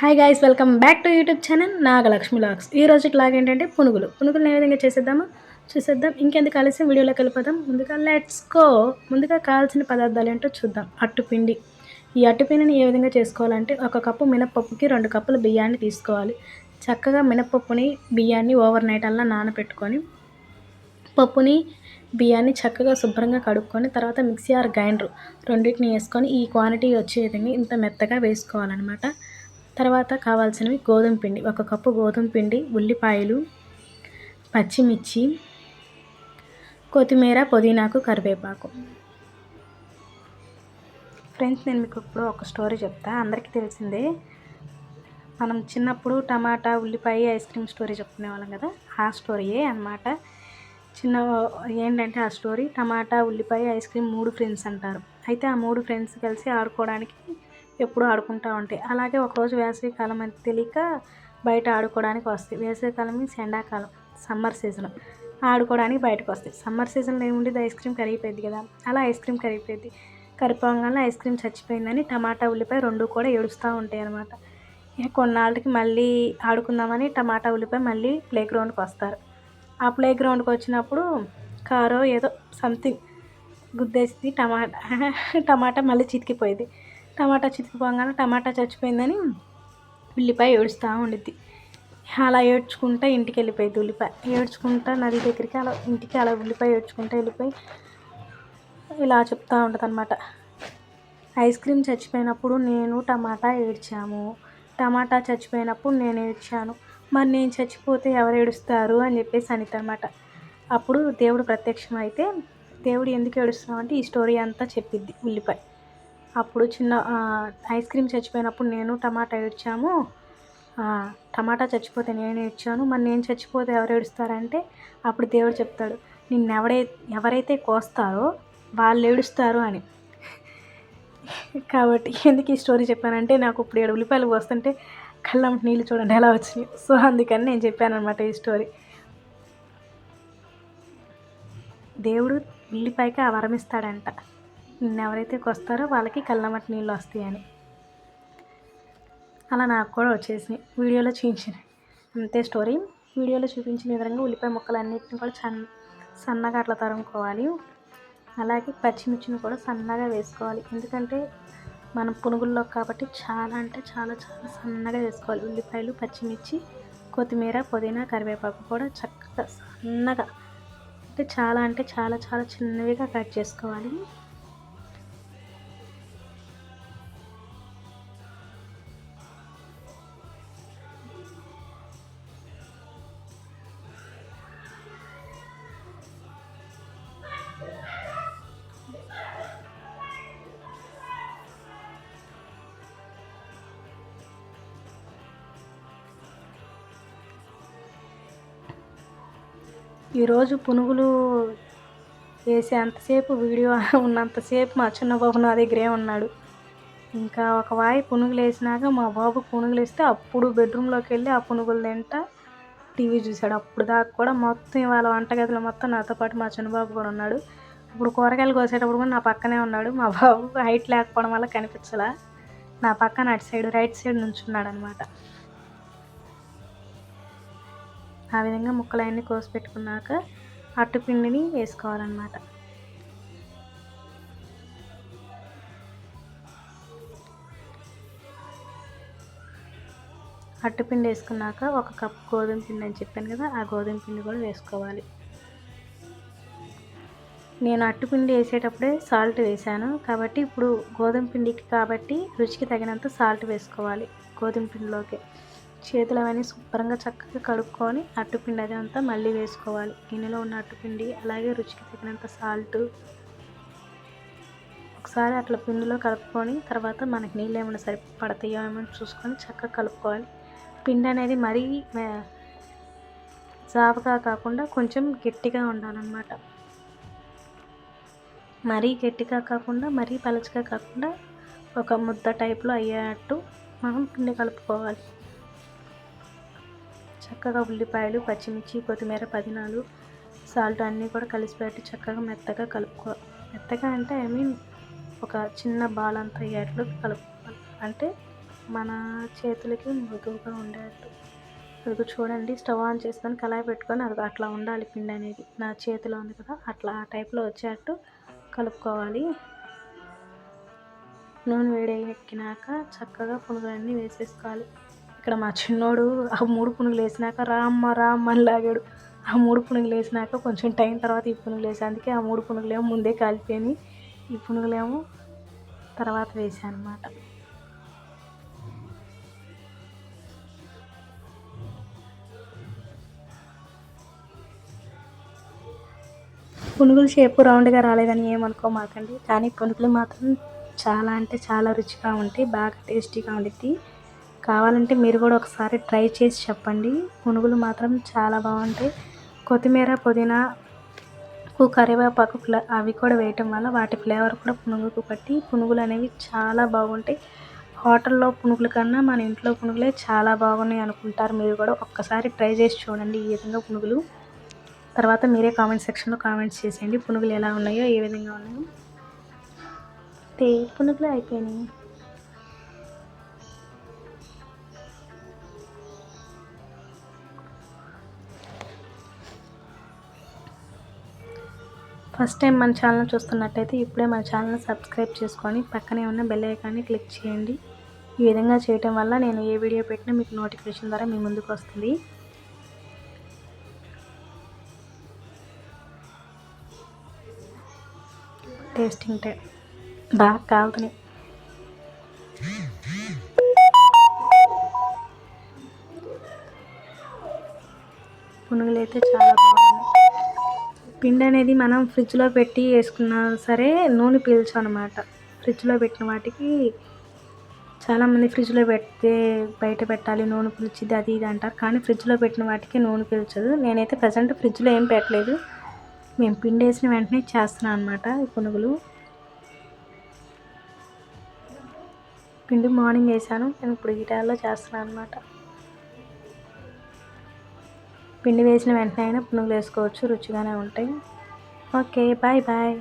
Hi guys welcome back to YouTube channel Nagalakshmi vlogs ఈ రోజు log ఏంటంటే పునుగులు. పునుగులు ఏ విధంగా చేసేద్దామా? చూసేద్దాం. ఇంకెందుకు కలిసి వీడియోలోకి వెళ్ళిపోదాం. ముందుగా లెట్స్ కో ముందుగా కావాల్సిన పదార్థాలు ఏంటో చూద్దాం. అట్టుపిండి. ఈ అట్టుపిండిని ఏ విధంగా చేసుకోవాలంటే ఒక కప్పు మినపప్పుకి రెండు కప్పులు బియ్యాన్ని తీసుకోవాలి. చక్కగా మినపప్పుని బియ్యాన్ని ఓవర్ నైట్ అలా నానబెట్టుకొని పప్పుని బియ్యాన్ని చక్కగా శుభ్రంగా కడుక్కొని తర్వాత మిక్సీ ఆర్ గ్రైండర్ రెండింటిని వేసుకొని ఈ క్వాంటిటీ వచ్చే విధంగా ఇంత మెత్తగా వేసుకోవాలన్నమాట. తర్వాత కావాల్సినవి గోధుమ పిండి. ఒక కప్పు గోధుమ పిండి ఉల్లిపాయలు పచ్చిమిర్చి కొత్తిమీర పుదీనాకు కరివేపాకు. ఫ్రెండ్స్ నేను మీకు ఇప్పుడు ఒక స్టోరీ చెప్తా. అందరికీ తెలిసిందే మనం చిన్నప్పుడు టమాటా ఉల్లిపాయ ఐస్ క్రీమ్ స్టోరీ చెప్పుకునే వాళ్ళం కదా. ఆ స్టోరీయే అన్నమాట. చిన్న ఏంటంటే ఆ స్టోరీ టమాటా ఉల్లిపాయ ఐస్ క్రీమ్ మూడు ఫ్రెండ్స్ అంటారు. అయితే ఆ మూడు ఫ్రెండ్స్ కలిసి ఆడుకోవడానికి ఎప్పుడు ఆడుకుంటూ ఉంటాయి అలాగే ఒకరోజు వేసవికాలం అని తెలియక బయట ఆడుకోవడానికి వస్తాయి. వేసవికాలం మీన్స్ ఎండాకాలం సమ్మర్ సీజన్. ఆడుకోవడానికి బయటకు వస్తాయి. సమ్మర్ సీజన్లో ఏముండేది? ఐస్ క్రీమ్ కరిగిపోయింది కదా. అలా ఐస్ క్రీమ్ కరిగిపోయింది. కరిపోగానే ఐస్ క్రీమ్ చచ్చిపోయిందని టమాటా ఉల్లిపాయ రెండు కూడా ఏడుస్తూ ఉంటాయి అన్నమాట. కొన్నాళ్ళకి మళ్ళీ ఆడుకుందామని టమాటా ఉల్లిపాయ మళ్ళీ ప్లే గ్రౌండ్కి వస్తారు. ఆ ప్లే గ్రౌండ్కి వచ్చినప్పుడు కారో ఏదో సంథింగ్ గుద్దేసింది టమాటా టమాటా మళ్ళీ చితికిపోయింది. టమాటా చితికిపోగానే టమాటా చచ్చిపోయిందని ఉల్లిపాయ ఏడుస్తూ ఉండిద్ది. అలా ఏడ్చుకుంటా ఇంటికి వెళ్ళిపోయింది ఉల్లిపాయ. ఏడ్చుకుంటా నది దగ్గరికి అలా ఇంటికి అలా ఉల్లిపాయ ఏడ్చుకుంటా వెళ్ళిపోయి ఇలా చెప్తూ ఉంటుంది అనమాట ఐస్ క్రీమ్ చచ్చిపోయినప్పుడు నేను టమాటా ఏడ్చాము. టమాటా చచ్చిపోయినప్పుడు నేను ఏడ్చాను. మరి నేను చచ్చిపోతే ఎవరు ఏడుస్తారు అని చెప్పేసి అనిత అనమాట అప్పుడు దేవుడు ప్రత్యక్షం అయితే దేవుడు ఎందుకు ఏడుస్తున్నావు అంటే ఈ స్టోరీ అంతా చెప్పిద్ది ఉల్లిపాయ. అప్పుడు చిన్న ఐస్ క్రీమ్ చచ్చిపోయినప్పుడు నేను టమాటా ఏడ్చాము. టమాటా చచ్చిపోతే నేను ఏడ్చాను. మరి నేను చచ్చిపోతే ఎవరు ఏడుస్తారంటే అప్పుడు దేవుడు చెప్తాడు నిన్ను ఎవడై ఎవరైతే కోస్తారో వాళ్ళు ఏడుస్తారు అని. కాబట్టి ఎందుకు ఈ స్టోరీ చెప్పానంటే నాకు ఇప్పుడు ఏడు ఉల్లిపాయలు కోస్తుంటే కళ్ళం నీళ్ళు చూడండి ఎలా వచ్చినాయి. సో అందుకని నేను చెప్పాను అనమాట ఈ స్టోరీ. దేవుడు ఉల్లిపాయకి ఆ వరం ఇస్తాడంట. ఎవరైతే కొస్తారో వాళ్ళకి కళ్ళమట్టి నీళ్ళు వస్తాయని. అలా నాకు కూడా వచ్చేసినాయి. వీడియోలో చూపించిన అంతే స్టోరీ. వీడియోలో చూపించిన విధంగా ఉల్లిపాయ ముక్కలన్నిటిని కూడా సన్న సన్నగా అట్లా తరుముకోవాలి. అలాగే పచ్చిమిర్చిని కూడా సన్నగా వేసుకోవాలి. ఎందుకంటే మనం పునుగుల్లో కాబట్టి చాలా అంటే చాలా చాలా సన్నగా వేసుకోవాలి. ఉల్లిపాయలు పచ్చిమిర్చి కొత్తిమీర పుదీనా కరివేపాకు కూడా చక్కగా సన్నగా అంటే చాలా అంటే చాలా చాలా చిన్నవిగా కట్ చేసుకోవాలి. ఈరోజు పునుగులు వేసే అంతసేపు వీడియో ఉన్నంతసేపు మా చిన్న బాబు నా దగ్గరే ఉన్నాడు. ఇంకా ఒక వాయి పునుగులు వేసినాక మా బాబు పునుగులు వేస్తే అప్పుడు బెడ్రూమ్లోకి వెళ్ళి ఆ పునుగులు తింటా టీవీ చూశాడు. అప్పుడు దాకా కూడా మొత్తం ఇవాళ వంటగదిలో మొత్తం నాతో పాటు మా చిన్నబాబు కూడా ఉన్నాడు. ఇప్పుడు కూరగాయలు కోసేటప్పుడు కూడా నా పక్కనే ఉన్నాడు. మా బాబు హైట్ లేకపోవడం వల్ల కనిపించలా. నా పక్కన అటు సైడ్ రైట్ సైడ్ నుంచున్నాడు అనమాట ఆ విధంగా ముక్కలన్నీ కోసి పెట్టుకున్నాక అట్టుపిండిని వేసుకోవాలన్నమాట. అట్టుపిండి వేసుకున్నాక ఒక కప్ గోధుమ పిండి అని చెప్పాను కదా ఆ గోధుమ పిండి కూడా వేసుకోవాలి. నేను అట్టుపిండి వేసేటప్పుడే సాల్ట్ వేసాను కాబట్టి ఇప్పుడు గోధుమ పిండికి కాబట్టి రుచికి తగినంత సాల్ట్ వేసుకోవాలి గోధుమ పిండిలోకి. చేతులు అవన్నీ శుభ్రంగా చక్కగా కడుక్కొని అట్టుపిండి అది అంతా మళ్ళీ వేసుకోవాలి. గిన్నెలో ఉన్న అట్టుపిండి అలాగే రుచికి తగినంత సాల్ట్ ఒకసారి అట్లా పిండిలో కలుపుకొని తర్వాత మనకి నీళ్ళు ఏమైనా సరి పడతాయో ఏమైనా చూసుకొని చక్కగా కలుపుకోవాలి. పిండి అనేది మరీ జాబగా కాకుండా కొంచెం గట్టిగా ఉండాలన్నమాట. మరీ గట్టిగా కాకుండా మరీ పలచగా కాకుండా ఒక ముద్ద టైప్లో అయ్యేటట్టు మనం పిండి కలుపుకోవాలి. చక్కగా ఉల్లిపాయలు పచ్చిమిర్చి కొత్తిమీర పదినాలు సాల్ట్ అన్నీ కూడా కలిసిపెట్టి చక్కగా మెత్తగా కలుపుకో మెత్తగా అంటే ఐ మీన్ ఒక చిన్న బాల్ అంత అయ్యేట్లు కలుపుకోవాలి అంటే మన చేతులకి మృదువుగా ఉండేట్లు అది చూడండి స్టవ్ ఆన్ చేసుకొని కళాయి పెట్టుకొని అది అట్లా ఉండాలి పిండి అనేది. నా చేతిలో ఉంది కదా అట్లా ఆ టైప్లో వచ్చేటట్టు కలుపుకోవాలి. నూనె వేడి ఎక్కినాక చక్కగా పునుగులన్నీ వేసేసుకోవాలి. ఇక్కడ మా చిన్నోడు ఆ మూడు పునుగులు వేసినాక రామ్మ రామ్మ అని లాగాడు. ఆ మూడు పునుగులు వేసినాక కొంచెం టైం తర్వాత ఈ పునుగులు వేసి. అందుకే ఆ మూడు పునుగులేమో ముందే కాలిపోయినాయి. ఈ పునుగులేమో తర్వాత వేసాను అనమాట పునుగుల షేపు రౌండ్గా రాలేదని ఏమనుకోమాకండి. కానీ పునుగులు మాత్రం చాలా అంటే చాలా రుచిగా ఉంటాయి. బాగా టేస్టీగా ఉండిద్ది. కావాలంటే మీరు కూడా ఒకసారి ట్రై చేసి చెప్పండి. పునుగులు మాత్రం చాలా బాగుంటాయి. కొత్తిమీర పుదీనా కరివేపాకు ఫ్లే అవి కూడా వేయటం వల్ల వాటి ఫ్లేవర్ కూడా పునుగుకు పట్టి పునుగులు అనేవి చాలా బాగుంటాయి. హోటల్లో పునుగుల కన్నా మన ఇంట్లో పునుగులే చాలా బాగున్నాయి అనుకుంటారు. మీరు కూడా ఒక్కసారి ట్రై చేసి చూడండి ఈ విధంగా పునుగులు. తర్వాత మీరే కామెంట్ సెక్షన్లో కామెంట్స్ చేసేయండి. పునుగులు ఎలా ఉన్నాయో ఏ విధంగా ఉన్నాయో. తే పునుగులు అయిపోయినాయి. ఫస్ట్ టైం మన ఛానల్ చూస్తున్నట్టయితే ఇప్పుడే మన ఛానల్ సబ్స్క్రైబ్ చేసుకొని పక్కనే ఉన్న బెల్ ఐకాన్ని క్లిక్ చేయండి. ఈ విధంగా చేయటం వల్ల నేను ఏ వీడియో పెట్టినా మీకు నోటిఫికేషన్ ద్వారా మీ ముందుకు వస్తుంది. టేస్టింగ్ టైం బాగా కాలుతున్నాయి పునుగులు అయితే చాలా బాగుంది పిండి అనేది మనం ఫ్రిడ్జ్లో పెట్టి వేసుకున్నా సరే నూనె పీల్చు అనమాట ఫ్రిడ్జ్లో పెట్టిన వాటికి చాలామంది ఫ్రిడ్జ్లో పెడితే బయట పెట్టాలి నూనె పీల్చిద్ది అది ఇది అంటారు. కానీ ఫ్రిడ్జ్లో పెట్టిన వాటికి నూనె పీల్చదు. నేనైతే ప్రజెంట్ ఫ్రిడ్జ్లో ఏం పెట్టలేదు. మేము పిండి వేసిన వెంటనే చేస్తున్నాను అనమాట ఈ పునుగులు. పిండి మార్నింగ్ వేసాను. నేను ఇప్పుడు గిటార్లో చేస్తున్నాను అనమాట పిండి వేసిన వెంటనే అయినా పునుగులు వేసుకోవచ్చు రుచిగానే ఉంటాయి. Okay bye bye